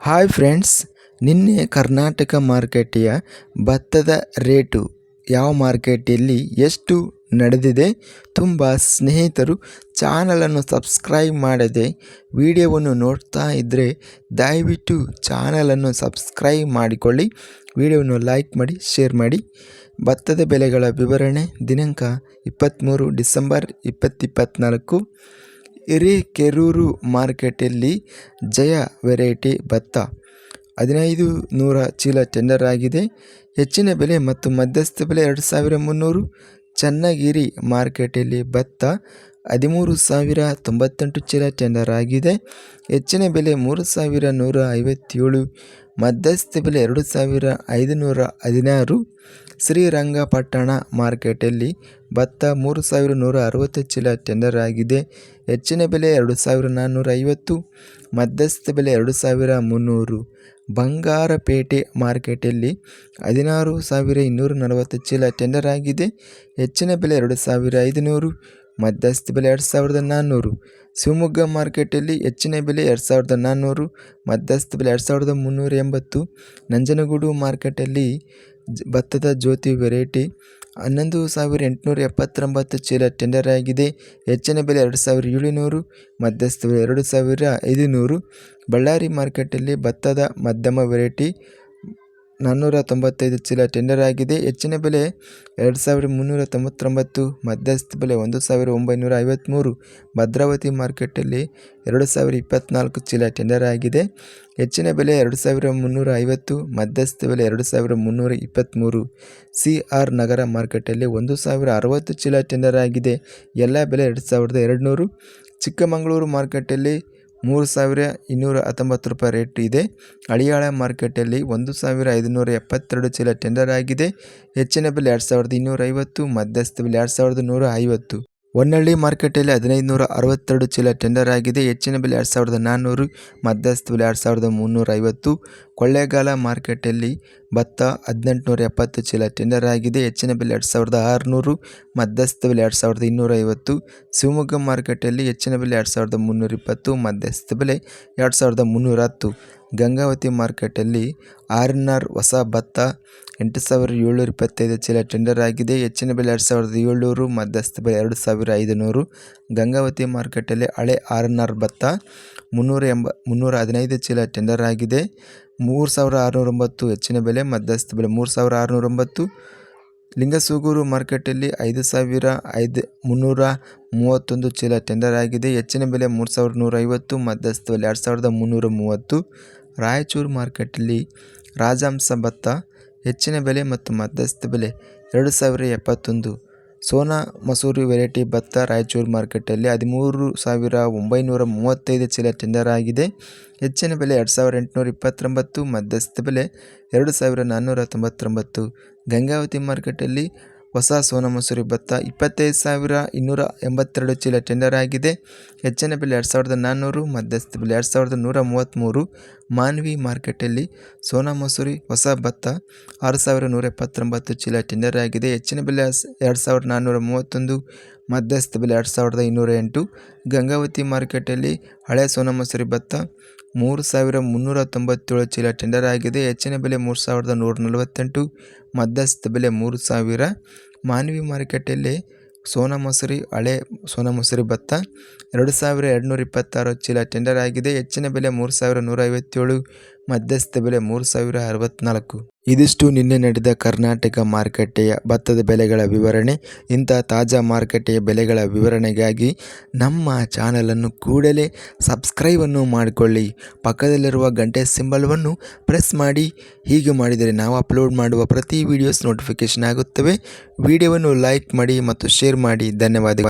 Hi friends ನಿನ್ನೆ ಕರ್ನಾಟಕ ಮಾರ್ಕೆಟಿಯ ಭತ್ತದ rate ಯಾವ ಮಾರ್ಕೆಟಲ್ಲಿ ಎಷ್ಟು ನಡೆದಿದೆ ತುಂಬ ಸ್ನೇಹಿತರು ಚಾನಲನ್ನು ಸಬ್ಸ್ಕ್ರೈಬ್ ಮಾಡದೆ ವಿಡಿಯೋವನ್ನು ನೋಡ್ತಾ ಇದ್ದರೆ ದಯವಿಟ್ಟು ಚಾನಲನ್ನು ಸಬ್ಸ್ಕ್ರೈಬ್ ಮಾಡಿಕೊಳ್ಳಿ, ವಿಡಿಯೋವನ್ನು ಲೈಕ್ ಮಾಡಿ, ಶೇರ್ ಮಾಡಿ. ಭತ್ತದ ಬೆಲೆಗಳ ವಿವರಣೆ ದಿನಾಂಕ ಇಪ್ಪತ್ತ್ಮೂರು ಡಿಸೆಂಬರ್ ಇಪ್ಪತ್ತಿಪ್ಪತ್ತ್ನಾಲ್ಕು ಹಿರೇಕೆರೂರು ಮಾರ್ಕೆಟಲ್ಲಿ ಜಯ ವೆರೈಟಿ ಭತ್ತ ಹದಿನೈದು ನೂರ ಚೀಲ ಟೆಂಡರ್ ಆಗಿದೆ ಹೆಚ್ಚಿನ ಬೆಲೆ ಮತ್ತು ಮಧ್ಯಸ್ಥ ಬೆಲೆ ಎರಡು ಸಾವಿರ ಮುನ್ನೂರು. ಚನ್ನಗಿರಿ ಮಾರ್ಕೆಟಲ್ಲಿ ಭತ್ತ ಹದಿಮೂರು ಸಾವಿರ ತೊಂಬತ್ತೆಂಟು ಚೀಲ ಟೆಂಡರ್ ಆಗಿದೆ ಹೆಚ್ಚಿನ ಬೆಲೆ ಮೂರು ಸಾವಿರ ನೂರ ಐವತ್ತೇಳು. ಮಧ್ಯಸ್ಥ ಬೆಲೆ ಎರಡು ಸಾವಿರ ಐದುನೂರ ಹದಿನಾರು. ಶ್ರೀರಂಗಪಟ್ಟಣ ಮಾರ್ಕೆಟಲ್ಲಿ ಭತ್ತ ಮೂರು ಸಾವಿರ ನೂರ ಅರವತ್ತು ಚೀಲ ಟೆಂಡರ್ ಆಗಿದೆ. ಹೆಚ್ಚಿನ ಬೆಲೆ ಎರಡು ಸಾವಿರ ನಾನ್ನೂರ ಐವತ್ತು. ಮಧ್ಯಸ್ಥ ಬೆಲೆ ಎರಡು ಸಾವಿರ ಮುನ್ನೂರು. ಬಂಗಾರಪೇಟೆ ಮಾರ್ಕೆಟಲ್ಲಿ ಹದಿನಾರು ಸಾವಿರ ಇನ್ನೂರ ನಲವತ್ತು ಚೀಲ ಟೆಂಡರ್ ಆಗಿದೆ. ಹೆಚ್ಚಿನ ಬೆಲೆ ಎರಡು ಸಾವಿರ ಐದುನೂರು. ಮಧ್ಯಸ್ಥ ಬೆಲೆ ಎರಡು ಸಾವಿರದ ನಾನ್ನೂರು ಶಿವಮೊಗ್ಗ ಮಾರ್ಕೆಟಲ್ಲಿ ಹೆಚ್ಚಿನ ಬೆಲೆ ಎರಡು ಸಾವಿರದ ನಾನ್ನೂರು ಮಧ್ಯಸ್ಥ ಬೆಲೆ ಎರಡು ಸಾವಿರದ ಮುನ್ನೂರ ಎಂಬತ್ತು. ನಂಜನಗೂಡು ಮಾರ್ಕೆಟಲ್ಲಿ ಭತ್ತದ ಜ್ಯೋತಿ ವೆರೈಟಿ ಹನ್ನೊಂದು ಸಾವಿರ ಎಂಟುನೂರ ಎಪ್ಪತ್ತೊಂಬತ್ತು ಚೀಲ ಟೆಂಡರ್ ಆಗಿದೆ. ಹೆಚ್ಚಿನ ಬೆಲೆ ಎರಡು ಸಾವಿರ ಏಳುನೂರು, ಮಧ್ಯಸ್ಥ ಬೆಲೆ ಎರಡು ಸಾವಿರ ಐದುನೂರು. ಬಳ್ಳಾರಿ ಮಾರ್ಕೆಟಲ್ಲಿ ಭತ್ತದ ಮಧ್ಯಮ ವೆರೈಟಿ ನಾನ್ನೂರ ತೊಂಬತ್ತೈದು ಚೀಲ ಟೆಂಡರ್ ಆಗಿದೆ. ಹೆಚ್ಚಿನ ಬೆಲೆ ಎರಡು ಸಾವಿರದ ಮುನ್ನೂರ ತೊಂಬತ್ತೊಂಬತ್ತು ಮಧ್ಯಸ್ಥ ಬೆಲೆ ಒಂದು ಸಾವಿರ ಒಂಬೈನೂರ ಐವತ್ತ್ಮೂರು ಭದ್ರಾವತಿ ಮಾರ್ಕೆಟಲ್ಲಿ ಎರಡು ಸಾವಿರದ ಇಪ್ಪತ್ತ್ನಾಲ್ಕು ಚೀಲ ಟೆಂಡರ್ ಆಗಿದೆ. ಹೆಚ್ಚಿನ ಬೆಲೆ ಎರಡು ಸಾವಿರದ ಮುನ್ನೂರ ಐವತ್ತು ಮಧ್ಯಸ್ಥ ಬೆಲೆ ಎರಡು ಸಾವಿರದ ಮುನ್ನೂರ ಇಪ್ಪತ್ತ್ಮೂರು ಸಿ ಆರ್ ನಗರ ಮಾರ್ಕೆಟಲ್ಲಿ ಒಂದು ಸಾವಿರ ಅರವತ್ತು ಚೀಲ ಟೆಂಡರ್ ಆಗಿದೆ. ಎಲ್ಲ ಬೆಲೆ ಎರಡು ಸಾವಿರದ ಎರಡುನೂರು. ಚಿಕ್ಕಮಗಳೂರು ಮಾರ್ಕೆಟಲ್ಲಿ ಮೂರು ಸಾವಿರ ಇನ್ನೂರ ಹತ್ತೊಂಬತ್ತು ರೂಪಾಯಿ ರೇಟ್ ಇದೆ. ಹಳಿಯಾಳ ಮಾರ್ಕೆಟಲ್ಲಿ ಒಂದು ಸಾವಿರ ಐದುನೂರ ಎಪ್ಪತ್ತೆರಡು ಚೀಲ ಟೆಂಡರ್ ಆಗಿದೆ. ಹೆಚ್ಚಿನ ಬೆಲೆ ಎರಡು ಸಾವಿರದ ಇನ್ನೂರ ಐವತ್ತು ಮಧ್ಯಸ್ಥ ಬೆಲೆ ಎರಡು ಸಾವಿರದ ನೂರ ಐವತ್ತು ಹೊನ್ನಳ್ಳಿ ಮಾರ್ಕೆಟಲ್ಲಿ ಹದಿನೈದು ನೂರ ಅರವತ್ತೆರಡು ಚೀಲ ಟೆಂಡರ್ ಆಗಿದೆ. ಹೆಚ್ಚಿನ ಬೆಲೆ ಎರಡು ಸಾವಿರದ ನಾನ್ನೂರು, ಮಧ್ಯಸ್ಥ ಬೆಲೆ ಎರಡು ಸಾವಿರದ ಮುನ್ನೂರ ಐವತ್ತು ಕೊಳ್ಳೇಗಾಲ ಮಾರ್ಕೆಟಲ್ಲಿ ಭತ್ತ ಹದಿನೆಂಟುನೂರ ಎಪ್ಪತ್ತು ಚೀಲ ಟೆಂಡರ್ ಆಗಿದೆ. ಹೆಚ್ಚಿನ ಬೆಲೆ ಎರಡು ಸಾವಿರದ ಆರುನೂರು, ಮಧ್ಯಸ್ಥ ಬೆಲೆ ಎರಡು ಸಾವಿರದ ಇನ್ನೂರ ಐವತ್ತು ಶಿವಮೊಗ್ಗ ಮಾರುಕಟ್ಟೆಯಲ್ಲಿ ಹೆಚ್ಚಿನ ಬೆಲೆ ಎರಡು ಸಾವಿರದ ಮುನ್ನೂರ ಇಪ್ಪತ್ತು ಮಧ್ಯಸ್ಥ ಬೆಲೆ ಎರಡು ಸಾವಿರದ ಮುನ್ನೂರ ಹತ್ತು ಗಂಗಾವತಿ ಮಾರ್ಕೆಟಲ್ಲಿ ಆರ್ ಎನ್ ಆರ್ ಹೊಸ ಭತ್ತ ಎಂಟು ಸಾವಿರ ಏಳ್ನೂರ ಇಪ್ಪತ್ತೈದು ಚೀಲ ಟೆಂಡರ್ ಆಗಿದೆ. ಹೆಚ್ಚಿನ ಬೆಲೆ ಎರಡು ಸಾವಿರದ ಏಳ್ನೂರು, ಮಧ್ಯಸ್ಥ ಬೆಲೆ ಎರಡು ಸಾವಿರ ಐದುನೂರು. ಗಂಗಾವತಿ ಮಾರುಕಟ್ಟೆಯಲ್ಲಿ ಹಳೆ ಆರ್ ಎನ್ ಆರ್ ಭತ್ತ ಮುನ್ನೂರ ಎಂಬ, ಮುನ್ನೂರ ಹದಿನೈದು ಚೀಲ ಟೆಂಡರ್ ಆಗಿದೆ. ಮೂರು ಸಾವಿರ ಆರುನೂರ ಒಂಬತ್ತು ಹೆಚ್ಚಿನ ಬೆಲೆ, ಮಧ್ಯಸ್ಥ ಬೆಲೆ ಮೂರು ಸಾವಿರ ಆರುನೂರ ಒಂಬತ್ತು ಲಿಂಗಸೂಗೂರು ಮಾರ್ಕೆಟಲ್ಲಿ ಐದು ಸಾವಿರ ಐದು ಮುನ್ನೂರ ಮೂವತ್ತೊಂದು ಚೀಲ ಟೆಂಡರ್ ಆಗಿದೆ. ಹೆಚ್ಚಿನ ಬೆಲೆ ಮೂರು ಸಾವಿರದ ನೂರೈವತ್ತು, ಮಧ್ಯಸ್ಥ ಬೆಲೆ ಎರಡು ಸಾವಿರದ ಮುನ್ನೂರ ಮೂವತ್ತು. ರಾಯಚೂರು ಮಾರ್ಕೆಟಲ್ಲಿ ರಾಜಹಂಸ ಭತ್ತ ಹೆಚ್ಚಿನ ಬೆಲೆ ಮತ್ತು ಮಧ್ಯಸ್ಥ ಬೆಲೆ ಎರಡು ಸಾವಿರ ಎಪ್ಪತ್ತೊಂದು. ಸೋನಾ ಮಸೂರಿ ವೆರೈಟಿ ಭತ್ತ ರಾಯಚೂರು ಮಾರ್ಕೆಟಲ್ಲಿ ಹದಿಮೂರು ಸಾವಿರ ಒಂಬೈನೂರ ಮೂವತ್ತೈದು ಚೀಲ ಟೆಂಡರ್ ಆಗಿದೆ. ಹೆಚ್ಚಿನ ಬೆಲೆ ಎರಡು ಸಾವಿರ ಎಂಟುನೂರ ಇಪ್ಪತ್ತೊಂಬತ್ತು ಮಧ್ಯಸ್ಥ ಬೆಲೆ ಎರಡು ಸಾವಿರ ನಾನ್ನೂರ ತೊಂಬತ್ತೊಂಬತ್ತು. ಗಂಗಾವತಿ ಮಾರ್ಕೆಟಲ್ಲಿ ಹೊಸ ಸೋನಾ ಮಸೂರಿ ಭತ್ತ ಇಪ್ಪತ್ತೈದು ಸಾವಿರ ಇನ್ನೂರ ಎಂಬತ್ತೆರಡು ಚೀಲ ಟೆಂಡರ್ ಆಗಿದೆ. ಹೆಚ್ಚಿನ ಬೆಲೆ ಎರಡು ಸಾವಿರದ ನಾನ್ನೂರು ಮಧ್ಯಸ್ಥ ಬೆಲೆ ಎರಡು ಸಾವಿರದ ನೂರ ಮೂವತ್ತ್ಮೂರು. ಮಾನ್ವಿ ಮಾರ್ಕೆಟಲ್ಲಿ ಸೋನಾ ಮಸೂರಿ, ಹೊಸ ಭತ್ತ, ಆರು ಸಾವಿರ ನೂರ ಎಪ್ಪತ್ತೊಂಬತ್ತು ಚೀಲ ಟೆಂಡರ್ ಆಗಿದೆ. ಹೆಚ್ಚಿನ ಬೆಲೆ ಎರಡು ಸಾವಿರದ ನಾನ್ನೂರ ಮೂವತ್ತೊಂದು, ಮಧ್ಯಸ್ಥ ಬೆಲೆ ಎರಡು ಸಾವಿರದ ಇನ್ನೂರ ಎಂಟು. ಗಂಗಾವತಿ ಮಾರ್ಕೆಟಲ್ಲಿ ಹಳೆ ಸೋನಾ ಮಸೂರಿ ಭತ್ತ ಮೂರು ಸಾವಿರ ಮುನ್ನೂರ ತೊಂಬತ್ತೇಳು ಚೀಲ ಟೆಂಡರ್ ಆಗಿದೆ. ಹೆಚ್ಚಿನ ಬೆಲೆ ಮೂರು ಸಾವಿರದ ನೂರ ನಲವತ್ತೆಂಟು, ಮಧ್ಯಸ್ಥ ಬೆಲೆ ಮೂರು ಸಾವಿರ. ಮಾನ್ವಿ ಮಾರುಕಟ್ಟೆಯಲ್ಲಿ ಸೋನಾ ಮಸೂರಿ ಹಳೆ ಸೋನಾ ಮಸೂರಿ ಭತ್ತ, ಎರಡು ಸಾವಿರ ಎರಡುನೂರ ಇಪ್ಪತ್ತಾರು ಚೀಲ ಟೆಂಡರ್ ಆಗಿದೆ. ಹೆಚ್ಚಿನ ಬೆಲೆ ಮೂರು ಸಾವಿರ ನೂರ ಐವತ್ತೇಳು ಮಧ್ಯಸ್ಥ ಬೆಲೆ ಮೂರು ಸಾವಿರ ಅರವತ್ತ್ನಾಲ್ಕು ಇದಿಷ್ಟು ನಿನ್ನೆ ನಡೆದ ಕರ್ನಾಟಕ ಮಾರುಕಟ್ಟೆಯ ಭತ್ತದ ಬೆಲೆಗಳ ವಿವರಣೆ. ಇಂಥ ತಾಜಾ ಮಾರುಕಟ್ಟೆಯ ಬೆಲೆಗಳ ವಿವರಣೆಗಾಗಿ ನಮ್ಮ ಚಾನಲನ್ನು ಕೂಡಲೇ ಸಬ್ಸ್ಕ್ರೈಬನ್ನು ಮಾಡಿಕೊಳ್ಳಿ. ಪಕ್ಕದಲ್ಲಿರುವ ಗಂಟೆ ಸಿಂಬಲ್ವನ್ನು ಪ್ರೆಸ್ ಮಾಡಿ. ಹೀಗೆ ಮಾಡಿದರೆ ನಾವು ಅಪ್ಲೋಡ್ ಮಾಡುವ ಪ್ರತಿ ವಿಡಿಯೋಸ್ ನೋಟಿಫಿಕೇಷನ್ ಆಗುತ್ತವೆ. ವಿಡಿಯೋವನ್ನು ಲೈಕ್ ಮಾಡಿ ಮತ್ತು ಶೇರ್ ಮಾಡಿ. ಧನ್ಯವಾದಗಳು.